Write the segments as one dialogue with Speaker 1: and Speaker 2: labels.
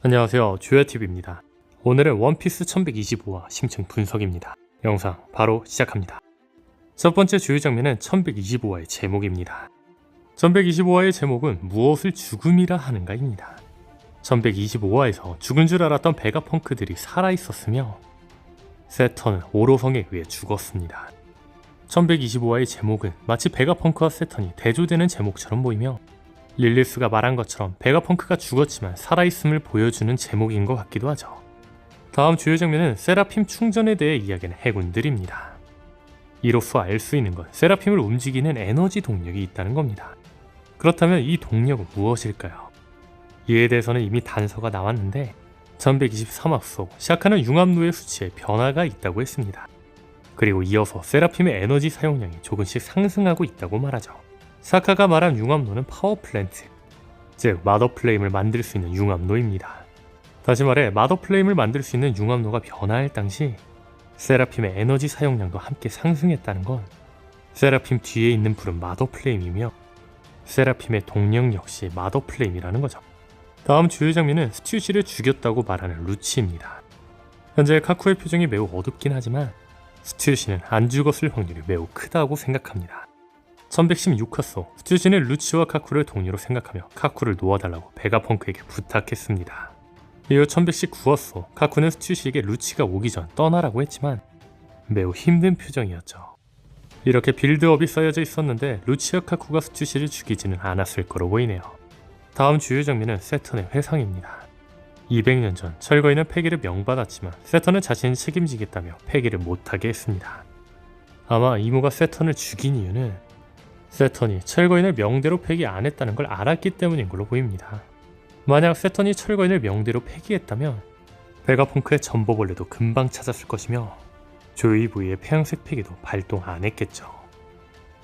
Speaker 1: 안녕하세요. 주야TV입니다. 오늘은 원피스 1125화 심층 분석입니다. 영상 바로 시작합니다. 첫 번째 주요 장면은 1125화의 제목입니다. 1125화의 제목은 무엇을 죽음이라 하는가입니다. 1125화에서 죽은 줄 알았던 베가펑크들이 살아있었으며 세턴은 오로성에 의해 죽었습니다. 1125화의 제목은 마치 베가펑크와 세턴이 대조되는 제목처럼 보이며 릴리스가 말한 것처럼 베가펑크가 죽었지만 살아있음을 보여주는 제목인 것 같기도 하죠. 다음 주요 장면은 세라핌 충전에 대해 이야기하는 해군들입니다. 이로써 알 수 있는 건 세라핌을 움직이는 에너지 동력이 있다는 겁니다. 그렇다면 이 동력은 무엇일까요? 이에 대해서는 이미 단서가 나왔는데 1123화 속 시작하는 융합로의 수치에 변화가 있다고 했습니다. 그리고 이어서 세라핌의 에너지 사용량이 조금씩 상승하고 있다고 말하죠. 사카가 말한 융합로는 파워플랜트, 즉 마더 플레임을 만들 수 있는 융합로입니다. 다시 말해 마더 플레임을 만들 수 있는 융합로가 변화할 당시 세라핌의 에너지 사용량도 함께 상승했다는 건 세라핌 뒤에 있는 불은 마더 플레임이며 세라핌의 동력 역시 마더 플레임이라는 거죠. 다음 주요 장면은 스튜시를 죽였다고 말하는 루치입니다. 현재 카쿠의 표정이 매우 어둡긴 하지만 스튜시는 안 죽었을 확률이 매우 크다고 생각합니다. 1116화소 스튜시는 루치와 카쿠를 동료로 생각하며 카쿠를 놓아달라고 베가펑크에게 부탁했습니다. 이후 1119화소 카쿠는 스튜시에게 루치가 오기 전 떠나라고 했지만 매우 힘든 표정이었죠. 이렇게 빌드업이 쌓여져 있었는데 루치와 카쿠가 스튜시를 죽이지는 않았을 거로 보이네요. 다음 주요 장면은 세턴의 회상입니다. 200년 전 철거인은 폐기를 명받았지만 세턴은 자신이 책임지겠다며 폐기를 못하게 했습니다. 아마 이모가 세턴을 죽인 이유는 세턴이 철거인을 명대로 폐기 안 했다는 걸 알았기 때문인 걸로 보입니다. 만약 세턴이 철거인을 명대로 폐기했다면 베가펑크의 전보벌레도 금방 찾았을 것이며 조이부의 폐양색 폐기도 발동 안 했겠죠.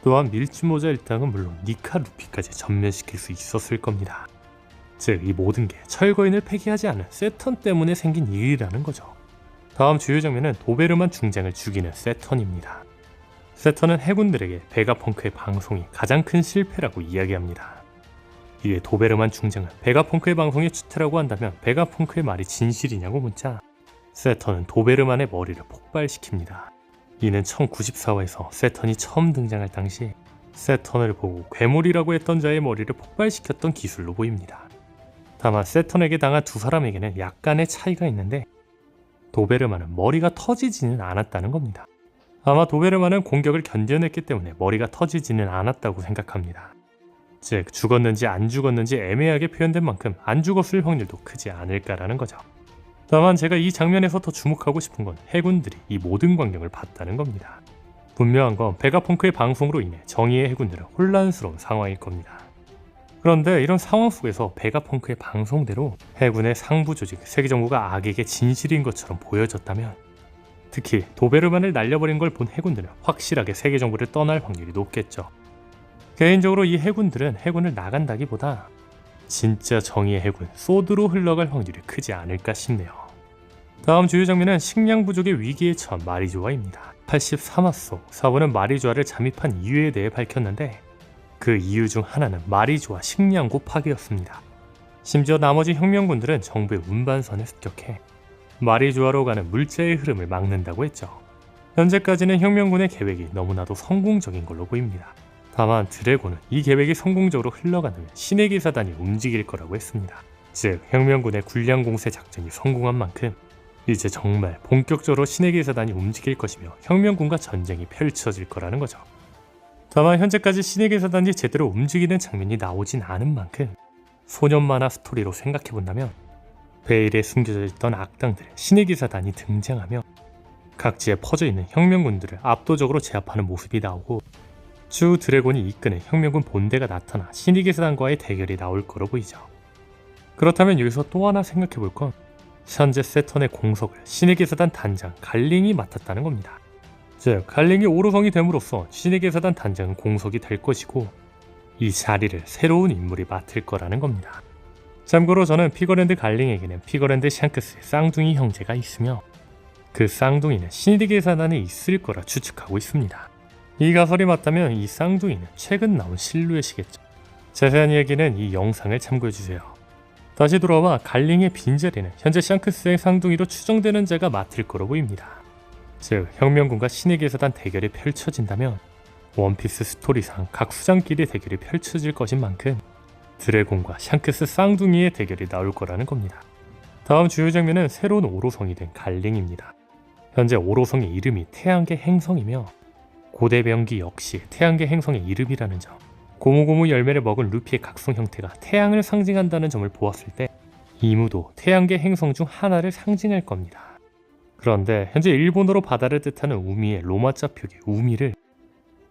Speaker 1: 또한 밀짚모자 일당은 물론 니카 루피까지 전멸시킬 수 있었을 겁니다. 즉 이 모든 게 철거인을 폐기하지 않은 세턴 때문에 생긴 일이라는 거죠. 다음 주요 장면은 도베르만 중장을 죽이는 세턴입니다. 세턴은 해군들에게 베가펑크의 방송이 가장 큰 실패라고 이야기합니다. 이에 도베르만 중장은 베가펑크의 방송이 추태라고 한다면 베가펑크의 말이 진실이냐고 묻자 세턴은 도베르만의 머리를 폭발시킵니다. 이는 1094화에서 세턴이 처음 등장할 당시 세턴을 보고 괴물이라고 했던 자의 머리를 폭발시켰던 기술로 보입니다. 다만 세턴에게 당한 두 사람에게는 약간의 차이가 있는데 도베르만은 머리가 터지지는 않았다는 겁니다. 아마 도베르만은 공격을 견뎌냈기 때문에 머리가 터지지는 않았다고 생각합니다. 즉 죽었는지 안 죽었는지 애매하게 표현된 만큼 안 죽었을 확률도 크지 않을까라는 거죠. 다만 제가 이 장면에서 더 주목하고 싶은 건 해군들이 이 모든 광경을 봤다는 겁니다. 분명한 건 베가펑크의 방송으로 인해 정의의 해군들은 혼란스러운 상황일 겁니다. 그런데 이런 상황 속에서 베가펑크의 방송대로 해군의 상부 조직 세계정부가 악에게 진실인 것처럼 보여졌다면 특히 도베르만을 날려버린 걸 본 해군들은 확실하게 세계 정부를 떠날 확률이 높겠죠. 개인적으로 이 해군들은 해군을 나간다기보다 진짜 정의의 해군 소드로 흘러갈 확률이 크지 않을까 싶네요. 다음 주요 장면은 식량 부족의 위기에 처한 마리조아입니다. 83화 속 사부는 마리조아를 잠입한 이유에 대해 밝혔는데 그 이유 중 하나는 마리조아 식량고 파괴였습니다. 심지어 나머지 혁명군들은 정부의 운반선에 습격해 마리조아로 가는 물자의 흐름을 막는다고 했죠. 현재까지는 혁명군의 계획이 너무나도 성공적인 걸로 보입니다. 다만 드래곤은 이 계획이 성공적으로 흘러가면 신의 기사단이 움직일 거라고 했습니다. 즉 혁명군의 군량 공세 작전이 성공한 만큼 이제 정말 본격적으로 신의 기사단이 움직일 것이며 혁명군과 전쟁이 펼쳐질 거라는 거죠. 다만 현재까지 신의 기사단이 제대로 움직이는 장면이 나오진 않은 만큼 소년 만화 스토리로 생각해 본다면 베일에 숨겨져 있던 악당들 신의 기사단이 등장하며 각지에 퍼져 있는 혁명군들을 압도적으로 제압하는 모습이 나오고 주 드래곤이 이끄는 혁명군 본대가 나타나 신의 기사단과의 대결이 나올 거로 보이죠. 그렇다면 여기서 또 하나 생각해 볼 건 현재 세턴의 공석을 신의 기사단 단장 갈링이 맡았다는 겁니다. 즉 갈링이 오로성이 됨으로써 신의 기사단 단장은 공석이 될 것이고 이 자리를 새로운 인물이 맡을 거라는 겁니다. 참고로 저는 피거랜드 갈링에게는 피거랜드 샹크스의 쌍둥이 형제가 있으며 그 쌍둥이는 신의 계사단에 있을 거라 추측하고 있습니다. 이 가설이 맞다면 이 쌍둥이는 최근 나온 실루엣이겠죠. 자세한 이야기는 이 영상을 참고해주세요. 다시 돌아와 갈링의 빈자리는 현재 샹크스의 상둥이로 추정되는 자가 맡을 거로 보입니다. 즉 혁명군과 신에게 서단 대결이 펼쳐진다면 원피스 스토리상 각 수장끼리 대결이 펼쳐질 것인 만큼 드래곤과 샹크스 쌍둥이의 대결이 나올 거라는 겁니다. 다음 주요 장면은 새로운 오로성이 된 갈링입니다. 현재 오로성의 이름이 태양계 행성이며 고대 병기 역시 태양계 행성의 이름이라는 점 고무고무 열매를 먹은 루피의 각성 형태가 태양을 상징한다는 점을 보았을 때 이무도 태양계 행성 중 하나를 상징할 겁니다. 그런데 현재 일본어로 바다를 뜻하는 우미의 로마자 표기 우미를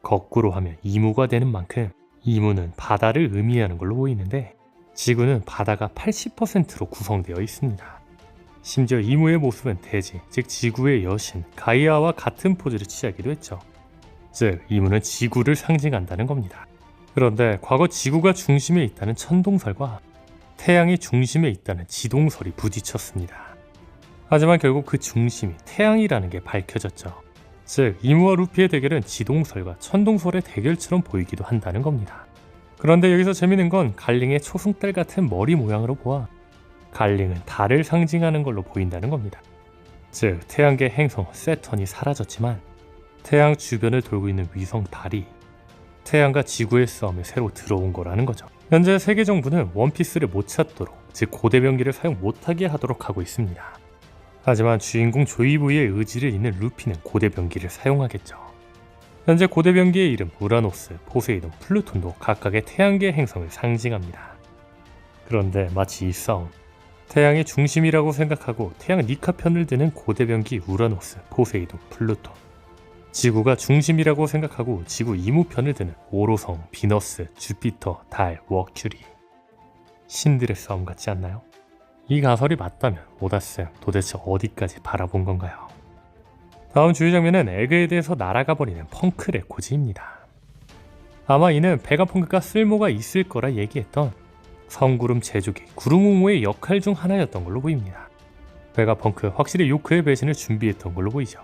Speaker 1: 거꾸로 하면 이무가 되는 만큼 이무는 바다를 의미하는 걸로 보이는데 지구는 바다가 80%로 구성되어 있습니다. 심지어 이무의 모습은 대지, 즉 지구의 여신 가이아와 같은 포즈를 취하기도 했죠. 즉 이무는 지구를 상징한다는 겁니다. 그런데 과거 지구가 중심에 있다는 천동설과 태양이 중심에 있다는 지동설이 부딪혔습니다. 하지만 결국 그 중심이 태양이라는 게 밝혀졌죠. 즉 이무와 루피의 대결은 지동설과 천동설의 대결처럼 보이기도 한다는 겁니다. 그런데 여기서 재밌는 건 갈링의 초승달 같은 머리 모양으로 보아 갈링은 달을 상징하는 걸로 보인다는 겁니다. 즉 태양계 행성 세턴이 사라졌지만 태양 주변을 돌고 있는 위성 달이 태양과 지구의 싸움에 새로 들어온 거라는 거죠. 현재 세계 정부는 원피스를 못 찾도록 즉 고대 병기를 사용 못하게 하도록 하고 있습니다. 하지만 주인공 조이부의 의지를 잇는 루피는 고대 병기를 사용하겠죠. 현재 고대 병기의 이름 우라노스, 포세이돈, 플루톤도 각각의 태양계 행성을 상징합니다. 그런데 마치 이 싸움, 태양의 중심이라고 생각하고 태양 니카 편을 드는 고대 병기 우라노스, 포세이돈, 플루톤, 지구가 중심이라고 생각하고 지구 이무편을 드는 오로성, 비너스, 주피터, 달, 워큐리 신들의 싸움 같지 않나요? 이 가설이 맞다면 오다스 도대체 어디까지 바라본 건가요? 다음 주요 장면은 에그에 대해서 날아가 버리는 펑크 레코즈입니다. 아마 이는 베가펑크가 쓸모가 있을 거라 얘기했던 성구름 제조기 구름우모의 역할 중 하나였던 걸로 보입니다. 베가펑크 확실히 요크의 배신을 준비했던 걸로 보이죠.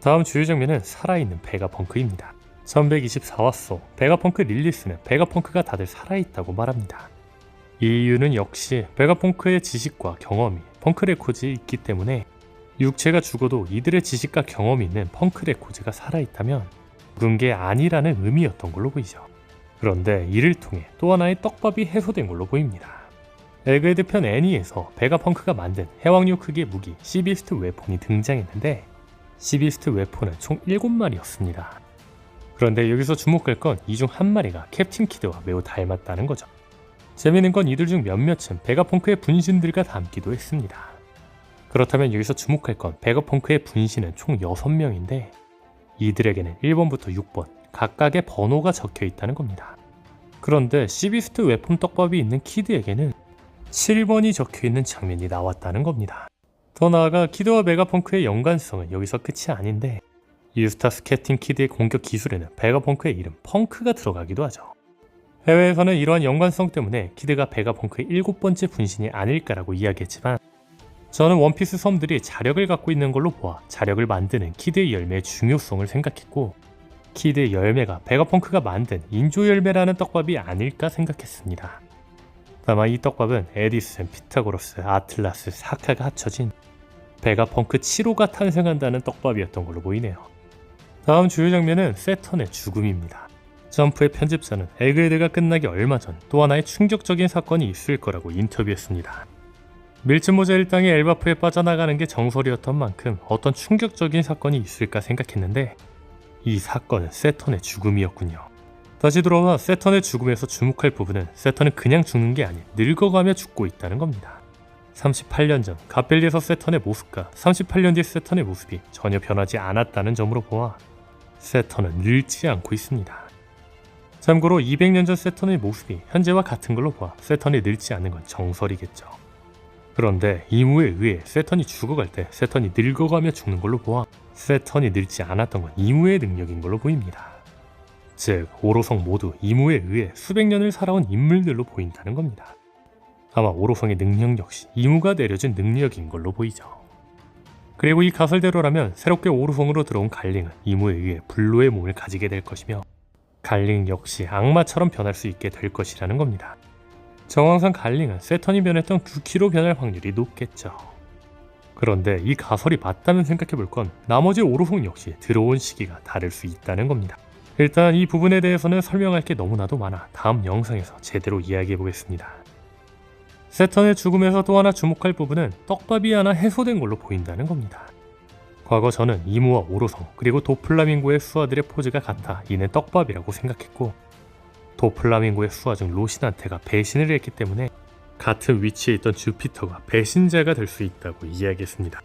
Speaker 1: 다음 주요 장면은 살아있는 베가펑크입니다. 1124화소 베가펑크 릴리스는 베가펑크가 다들 살아있다고 말합니다. 이 이유는 역시 베가펑크의 지식과 경험이 펑크 레코즈에 있기 때문에 육체가 죽어도 이들의 지식과 경험이 있는 펑크 레코즈가 살아있다면 죽은 게 아니라는 의미였던 걸로 보이죠. 그런데 이를 통해 또 하나의 떡밥이 해소된 걸로 보입니다. 에그헤드 편 애니에서 베가펑크가 만든 해왕류 크기의 무기 시비스트 웨폰이 등장했는데 시비스트 웨폰은 총 7마리였습니다. 그런데 여기서 주목할 건 이 중 한 마리가 캡틴 키드와 매우 닮았다는 거죠. 재미있는 건 이들 중 몇몇은 베가펑크의 분신들과 닮기도 했습니다. 그렇다면 여기서 주목할 건 베가펑크의 분신은 총 6명인데 이들에게는 1번부터 6번 각각의 번호가 적혀 있다는 겁니다. 그런데 시비스트 웨폰 떡밥이 있는 키드에게는 7번이 적혀 있는 장면이 나왔다는 겁니다. 더 나아가 키드와 메가펑크의 연관성은 여기서 끝이 아닌데 유스타스 캡틴 키드의 공격 기술에는 베가펑크의 이름 펑크가 들어가기도 하죠. 해외에서는 이러한 연관성 때문에 키드가 베가펑크의 일곱 번째 분신이 아닐까라고 이야기했지만 저는 원피스 섬들이 자력을 갖고 있는 걸로 보아 자력을 만드는 키드의 열매의 중요성을 생각했고 키드의 열매가 베가펑크가 만든 인조 열매라는 떡밥이 아닐까 생각했습니다. 다만 이 떡밥은 에디슨, 피타고라스, 아틀라스, 사카가 합쳐진 베가펑크 7호가 탄생한다는 떡밥이었던 걸로 보이네요. 다음 주요 장면은 세턴의 죽음입니다. 점프의 편집자는 에그헤드가 끝나기 얼마 전 또 하나의 충격적인 사건이 있을 거라고 인터뷰했습니다. 밀짚모자 일당이 엘바프에 빠져나가는 게 정설이었던 만큼 어떤 충격적인 사건이 있을까 생각했는데 이 사건은 세턴의 죽음이었군요. 다시 돌아와 세턴의 죽음에서 주목할 부분은 세턴은 그냥 죽는 게 아닌 늙어가며 죽고 있다는 겁니다. 38년 전 가벨리에서 세턴의 모습과 38년 뒤 세턴의 모습이 전혀 변하지 않았다는 점으로 보아 세턴은 늙지 않고 있습니다. 참고로 200년 전 세턴의 모습이 현재와 같은 걸로 보아 세턴이 늙지 않는 건 정설이겠죠. 그런데 이무에 의해 세턴이 죽어갈 때 세턴이 늙어가며 죽는 걸로 보아 세턴이 늙지 않았던 건 이무의 능력인 걸로 보입니다. 즉 오로성 모두 이무에 의해 수백 년을 살아온 인물들로 보인다는 겁니다. 아마 오로성의 능력 역시 이무가 내려준 능력인 걸로 보이죠. 그리고 이 가설대로라면 새롭게 오로성으로 들어온 갈링은 이무에 의해 불로의 몸을 가지게 될 것이며 갈링 역시 악마처럼 변할 수 있게 될 것이라는 겁니다. 정황상 갈링은 세턴이 변했던 9키로 변할 확률이 높겠죠. 그런데 이 가설이 맞다면 생각해 볼 건 나머지 오로송 역시 들어온 시기가 다를 수 있다는 겁니다. 일단 이 부분에 대해서는 설명할 게 너무나도 많아 다음 영상에서 제대로 이야기해 보겠습니다. 세턴의 죽음에서 또 하나 주목할 부분은 떡밥이 하나 해소된 걸로 보인다는 겁니다. 과거 저는 이무와 오로성 그리고 도플라밍고의 수하들의 포즈가 같아 이는 떡밥이라고 생각했고 도플라밍고의 수하 중 로신한테가 배신을 했기 때문에 같은 위치에 있던 주피터가 배신자가 될 수 있다고 이야기했습니다.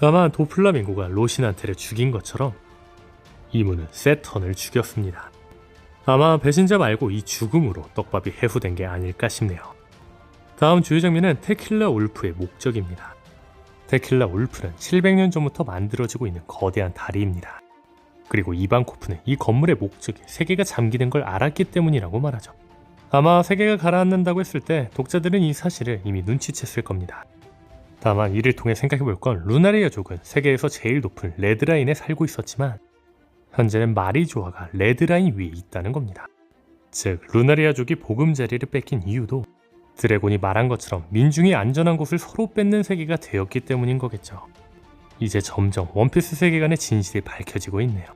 Speaker 1: 다만 도플라밍고가 로신한테를 죽인 것처럼 이무는 세턴을 죽였습니다. 아마 배신자 말고 이 죽음으로 떡밥이 해소된 게 아닐까 싶네요. 다음 주요 장면은 테킬라 울프의 목적입니다. 테킬라 울프는 700년 전부터 만들어지고 있는 거대한 다리입니다. 그리고 이반코프는 이 건물의 목적이 세계가 잠기는 걸 알았기 때문이라고 말하죠. 아마 세계가 가라앉는다고 했을 때 독자들은 이 사실을 이미 눈치챘을 겁니다. 다만 이를 통해 생각해볼 건 루나리아족은 세계에서 제일 높은 레드라인에 살고 있었지만 현재는 마리조아가 레드라인 위에 있다는 겁니다. 즉 루나리아족이 보금자리를 뺏긴 이유도 드래곤이 말한 것처럼 민중이 안전한 곳을 서로 뺏는 세계가 되었기 때문인 거겠죠. 이제 점점 원피스 세계관의 진실이 밝혀지고 있네요.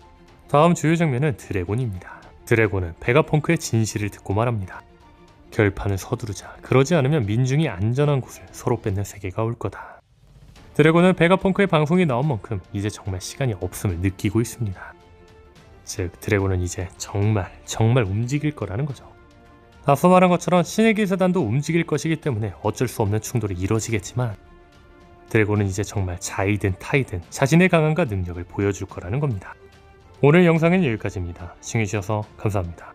Speaker 1: 다음 주요 장면은 드래곤입니다. 드래곤은 베가펑크의 진실을 듣고 말합니다. 결판을 서두르자 그러지 않으면 민중이 안전한 곳을 서로 뺏는 세계가 올 거다. 드래곤은 베가펑크의 방송이 나온 만큼 이제 정말 시간이 없음을 느끼고 있습니다. 즉 드래곤은 이제 정말 정말 움직일 거라는 거죠. 앞서 말한 것처럼 신의 기사단도 움직일 것이기 때문에 어쩔 수 없는 충돌이 이뤄지겠지만 드래곤은 이제 정말 자이든 타이든 자신의 강함과 능력을 보여줄 거라는 겁니다. 오늘 영상은 여기까지입니다. 시청해주셔서 감사합니다.